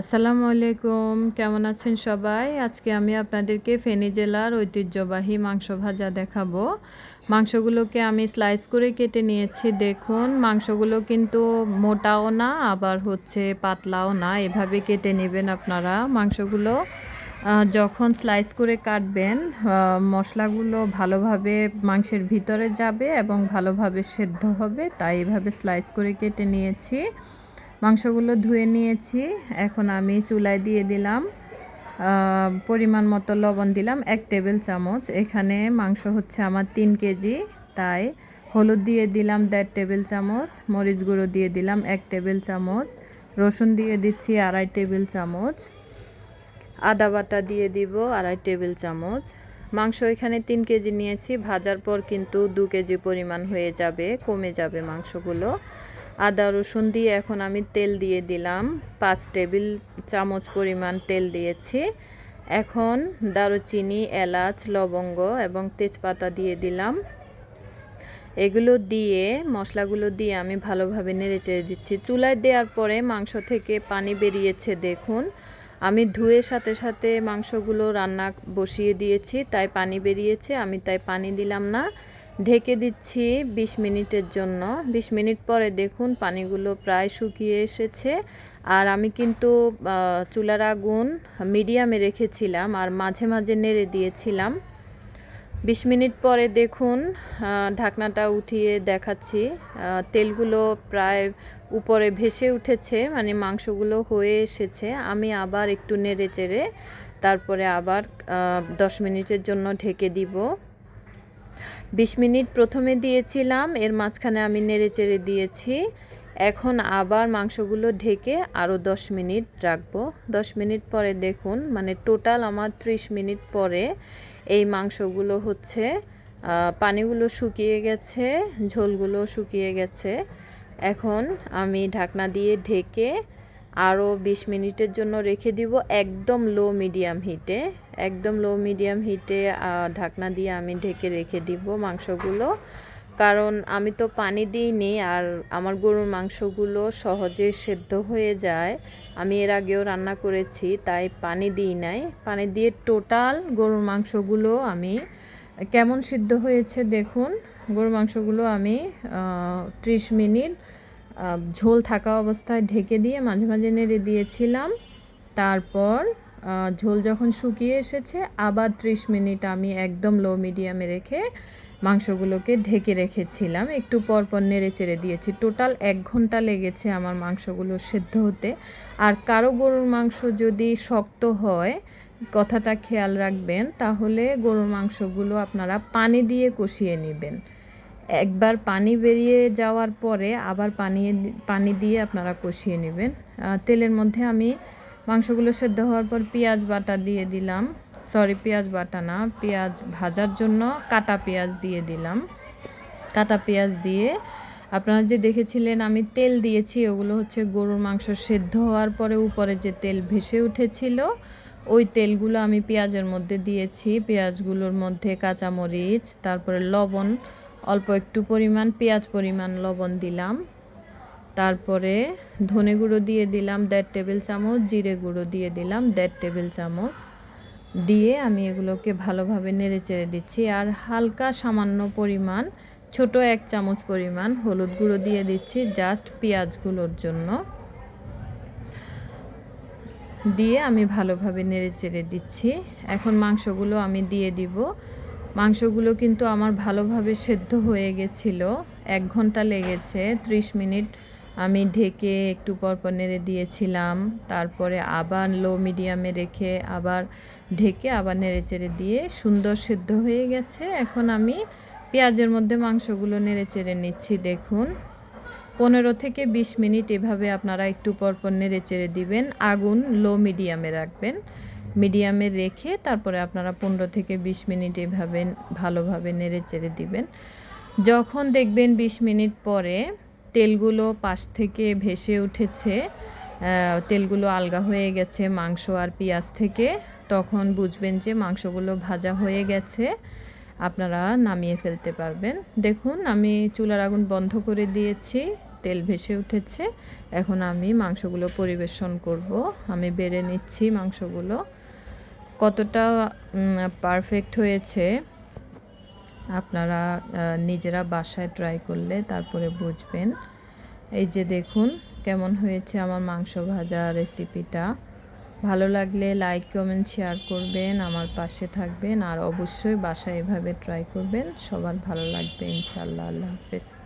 আসসালামু আলাইকুম, কেমন আছেন সবাই? আজকে আমি আপনাদেরকে ফেনী জেলার ঐতিহ্যবাহী মাংস ভাজা দেখাবো। মাংসগুলোকে আমি স্লাইস করে কেটে নিয়েছি, দেখুন। মাংসগুলো কিন্তু মোটাও না, আবার হচ্ছে পাতলাও না। এভাবে কেটে নেবেন আপনারা মাংসগুলো। যখন স্লাইস করে কাটবেন মশলাগুলো ভালোভাবে মাংসের ভিতরে যাবে এবং ভালোভাবে সেদ্ধ হবে, তাই এভাবে স্লাইস করে কেটে নিয়েছি। মাংসগুলো ধুয়ে নিয়েছি। এখন আমি চুলায় দিয়ে দিলাম পরিমাণ মতো লবণ দিলাম, এক টেবিল চামচ। এখানে মাংস হচ্ছে আমার তিন কেজি, তাই হলুদ দিয়ে দিলাম দেড় টেবিল চামচ, মরিচ গুঁড়ো দিয়ে দিলাম এক টেবিল চামচ, রসুন দিয়ে দিচ্ছি আড়াই টেবিল চামচ, আদা বাটা দিয়ে দিব আড়াই টেবিল চামচ। মাংস এখানে তিন কেজি নিয়েছি, ভাজার পর কিন্তু দু কেজি পরিমাণ হয়ে যাবে, কমে যাবে মাংসগুলো। আদা, রসুন দিয়ে এখন আমি তেল দিয়ে দিলাম। পাঁচ টেবিল চামচ পরিমাণ তেল দিয়েছি। এখন দারুচিনি, এলাচ, লবঙ্গ এবং তেজপাতা দিয়ে দিলাম। এগুলো দিয়ে, মশলাগুলো দিয়ে আমি ভালোভাবে নেড়ে চেড়ে দিচ্ছি। চুলায় দেওয়ার পরে মাংস থেকে পানি বেরিয়েছে, দেখুন। আমি ধুয়ে সাথে সাথে মাংসগুলো রান্না বসিয়ে দিয়েছি, তাই পানি বেরিয়েছে, আমি তাই পানি দিলাম না। ঢেকে দিচ্ছি ২০ মিনিটের জন্য। ২০ মিনিট পরে দেখুন পানিগুলো প্রায় শুকিয়ে এসেছে। আর আমি কিন্তু চুলার আগুন মিডিয়ামে রেখেছিলাম আর মাঝে মাঝে নেড়ে দিয়েছিলাম। ২০ মিনিট পরে দেখুন ঢাকনাটা উঠিয়ে দেখাচ্ছি। তেলগুলো প্রায় উপরে ভেসে উঠেছে মানে মাংসগুলো হয়ে এসেছে। আমি আবার একটু নেড়ে চেড়ে তারপরে আবার দশ মিনিটের জন্য ঢেকে দিব। বিশ মিনিট প্রথমে দিয়েছিলাম, এর মাঝখানে আমি নেড়ে চেড়ে দিয়েছি। এখন আবার মাংসগুলো ঢেকে আরও দশ মিনিট রাখব। দশ মিনিট পরে দেখুন মানে টোটাল আমার ত্রিশ মিনিট পরে এই মাংসগুলো হচ্ছে পানিগুলো শুকিয়ে গেছে, ঝোলগুলো শুকিয়ে গেছে। এখন আমি ঢাকনা দিয়ে ঢেকে আরও বিশ মিনিটের জন্য রেখে দিব একদম লো মিডিয়াম হিটে একদম লো মিডিয়াম হিটে ঢাকনা দিয়ে আমি ঢেকে রেখে দিব মাংসগুলো। কারণ আমি তো পানি দিইনি আর আমার গরুর মাংসগুলো সহজে সেদ্ধ হয়ে যায়। আমি এর আগেও রান্না করেছি, তাই পানি দিই নাই। পানি দিয়ে টোটাল গরুর মাংসগুলো আমি, কেমন সিদ্ধ হয়েছে দেখুন। গরুর মাংসগুলো আমি ত্রিশ মিনিট ঝোল থাকা অবস্থায় ঢেকে দিয়ে মাঝে মাঝে নেড়ে দিয়েছিলাম। তারপর ঝোল যখন শুকিয়ে এসেছে, আবার ত্রিশ মিনিট আমি একদম লো মিডিয়ামে রেখে মাংসগুলোকে ঢেকে রেখেছিলাম। একটু পরপর নেড়ে চেড়ে দিয়েছি। টোটাল এক ঘণ্টা লেগেছে আমার মাংসগুলো সেদ্ধ হতে। আর কারও গরুর মাংস যদি শক্ত হয়, কথাটা খেয়াল রাখবেন, তাহলে গরুর মাংসগুলো আপনারা পানি দিয়ে কষিয়ে নেবেন। একবার পানি বেরিয়ে যাওয়ার পরে আবার পানি পানি দিয়ে আপনারা কষিয়ে নেবেন। তেলের মধ্যে আমি মাংসগুলো সেদ্ধ হওয়ার পর পেঁয়াজ বাটা দিয়ে দিলাম। সরি পেঁয়াজ বাটা না, পেঁয়াজ ভাজার জন্য কাটা পেঁয়াজ দিয়ে দিলাম। কাটা পেঁয়াজ দিয়ে আপনারা যে দেখেছিলেন আমি তেল দিয়েছি, ওগুলো হচ্ছে গরুর মাংস সেদ্ধ হওয়ার পরে উপরে যে তেল ভেসে উঠেছিল, ওই তেলগুলো আমি পেঁয়াজের মধ্যে দিয়েছি। পেঁয়াজগুলোর মধ্যে কাঁচামরিচ, তারপরে লবণ, অল্প একটু পরিমাণ, পেঁয়াজ পরিমাণ লবণ দিলাম। তারপরে ধনে গুঁড়ো দিয়ে দিলাম দেড় টেবিল চামচ, জিরে গুঁড়ো দিয়ে দিলাম দেড় টেবিল চামচ। দিয়ে আমি এগুলোকে ভালোভাবে নেড়ে চেড়ে দিচ্ছি আর হালকা সামান্য পরিমাণ, ছোট এক চামচ পরিমাণ হলুদ গুঁড়ো দিয়ে দিচ্ছি জাস্ট পেঁয়াজগুলোর জন্য। দিয়ে আমি ভালোভাবে নেড়ে চেড়ে দিচ্ছি। এখন মাংসগুলো আমি দিয়ে দিব। মাংসগুলো কিন্তু আমার ভালোভাবে সেদ্ধ হয়ে গেছিল, এক ঘণ্টা লেগেছে, ত্রিশ মিনিট আমি ঢেকে একটু পরপর নেড়ে দিয়েছিলাম। তারপরে আবার লো মিডিয়ামে রেখে আবার ঢেকে আবার নেড়ে চেড়ে দিয়ে সুন্দর সেদ্ধ হয়ে গেছে। এখন আমি পেঁয়াজের মধ্যে মাংসগুলো নেড়ে চেড়ে নিচ্ছি, দেখুন। পনেরো থেকে বিশ মিনিট এভাবে আপনারা একটু পরপর নেড়ে চেড়ে দিবেন। আগুন লো মিডিয়ামে রাখবেন। মিডিয়ামে রেখে তারপরে আপনারা পনেরো থেকে বিশ মিনিট এভাবে ভালোভাবে নেড়ে চেড়ে দিবেন। যখন দেখবেন বিশ মিনিট পরে তেলগুলো পাশ থেকে ভেসে উঠেছে তেলগুলো আলগা হয়ে গেছে মাংস আর পেঁয়াজ থেকে। তখন বুঝবেন যে মাংসগুলো ভাজা হয়ে গেছে, আপনারা নামিয়ে ফেলতে পারবেন। দেখুন, আমি চুলার আগুন বন্ধ করে দিয়েছি, তেল ভেসে উঠেছে। এখন আমি মাংসগুলো পরিবেশন করব। আমি বেড়ে নিচ্ছি মাংসগুলো। কতটা পারফেক্ট হয়েছে আপনারা নিজেরা বাসায় ট্রাই করলে তারপরে বুঝবেন। এই যে দেখুন, কেমন হয়েছে আমার মাংস ভাজা রেসিপিটা ভালো লাগলে লাইক কমেন্ট শেয়ার করবেন, আমার পাশে থাকবেন, আর অবশ্যই বাসায় এভাবে ট্রাই করবেন। সবার ভালো লাগবে ইনশাল্লাহ আল্লাহ হাফেজ।